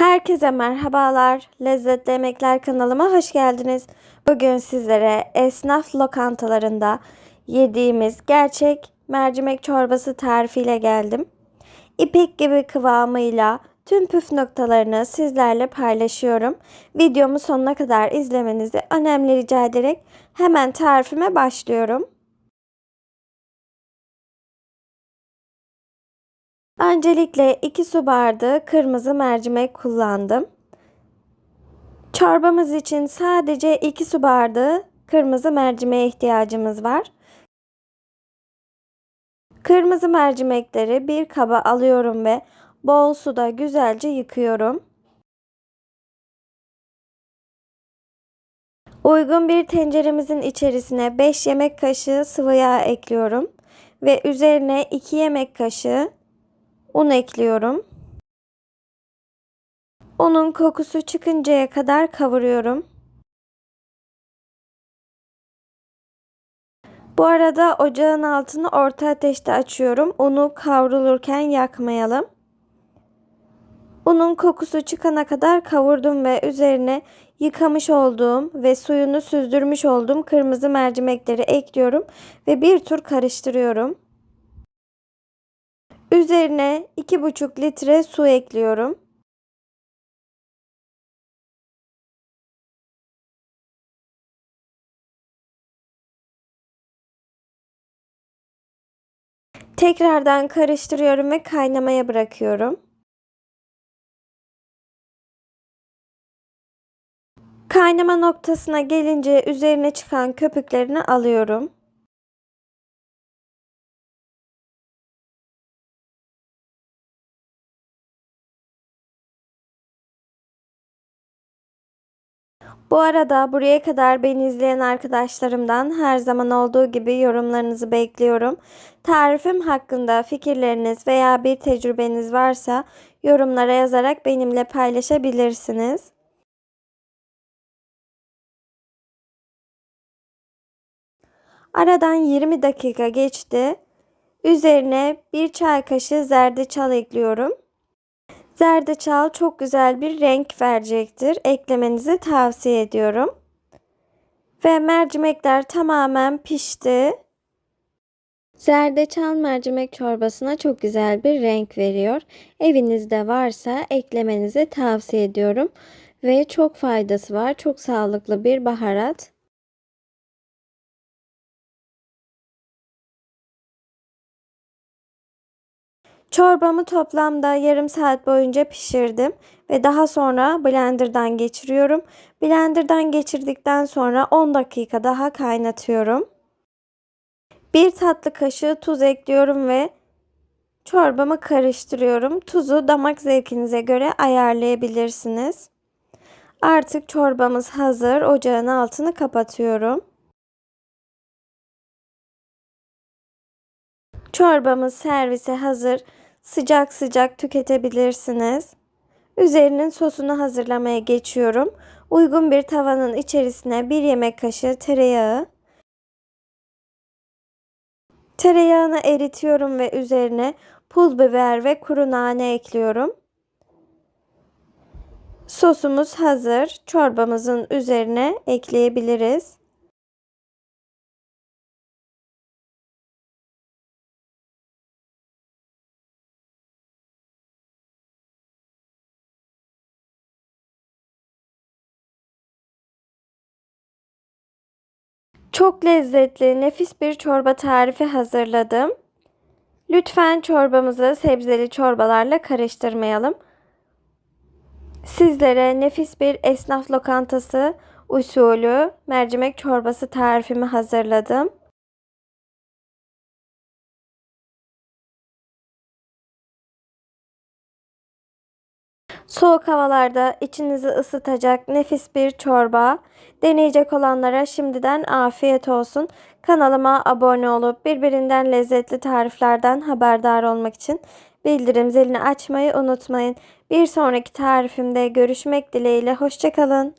Herkese merhabalar. Lezzetli Yemekler kanalıma hoş geldiniz. Bugün sizlere esnaf lokantalarında yediğimiz gerçek mercimek çorbası tarifiyle geldim. İpek gibi kıvamıyla tüm püf noktalarını sizlerle paylaşıyorum. Videomu sonuna kadar izlemenizi önemli rica ederek hemen tarifime başlıyorum. Öncelikle 2 su bardağı kırmızı mercimek kullandım. Çorbamız için sadece 2 su bardağı kırmızı mercimeğe ihtiyacımız var. Kırmızı mercimekleri bir kaba alıyorum ve bol suda güzelce yıkıyorum. Uygun bir tenceremizin içerisine 5 yemek kaşığı sıvı yağ ekliyorum ve üzerine 2 yemek kaşığı un ekliyorum. Unun kokusu çıkıncaya kadar kavuruyorum. Bu arada ocağın altını orta ateşte açıyorum. Unu kavrulurken yakmayalım. Unun kokusu çıkana kadar kavurdum ve üzerine yıkamış olduğum ve suyunu süzdürmüş olduğum kırmızı mercimekleri ekliyorum ve bir tur karıştırıyorum. Üzerine 2,5 litre su ekliyorum. Tekrardan karıştırıyorum ve kaynamaya bırakıyorum. Kaynama noktasına gelince üzerine çıkan köpüklerini alıyorum. Bu arada buraya kadar beni izleyen arkadaşlarımdan her zaman olduğu gibi yorumlarınızı bekliyorum. Tarifim hakkında fikirleriniz veya bir tecrübeniz varsa yorumlara yazarak benimle paylaşabilirsiniz. Aradan 20 dakika geçti. Üzerine bir çay kaşığı zerdeçal ekliyorum. Zerdeçal çok güzel bir renk verecektir. Eklemenizi tavsiye ediyorum. Ve mercimekler tamamen pişti. Zerdeçal mercimek çorbasına çok güzel bir renk veriyor. Evinizde varsa eklemenizi tavsiye ediyorum. Ve çok faydası var. Çok sağlıklı bir baharat. Çorbamı toplamda yarım saat boyunca pişirdim ve daha sonra blenderdan geçiriyorum. Blenderdan geçirdikten sonra 10 dakika daha kaynatıyorum. Bir tatlı kaşığı tuz ekliyorum ve çorbamı karıştırıyorum. Tuzu damak zevkinize göre ayarlayabilirsiniz. Artık çorbamız hazır. Ocağın altını kapatıyorum. Çorbamız servise hazır sıcak sıcak tüketebilirsiniz. Üzerinin sosunu hazırlamaya geçiyorum. Uygun bir tavanın içerisine bir yemek kaşığı tereyağı, tereyağını eritiyorum ve üzerine pul biber ve kuru nane ekliyorum. Sosumuz hazır. Çorbamızın üzerine ekleyebiliriz. Çok lezzetli, nefis bir çorba tarifi hazırladım. Lütfen çorbamızı sebzeli çorbalarla karıştırmayalım. Sizlere nefis bir esnaf lokantası usulü mercimek çorbası tarifimi hazırladım. Soğuk havalarda içinizi ısıtacak nefis bir çorba. Deneyecek olanlara şimdiden afiyet olsun. Kanalıma abone olup birbirinden lezzetli tariflerden haberdar olmak için bildirim zilini açmayı unutmayın. Bir sonraki tarifimde görüşmek dileğiyle. Hoşçakalın.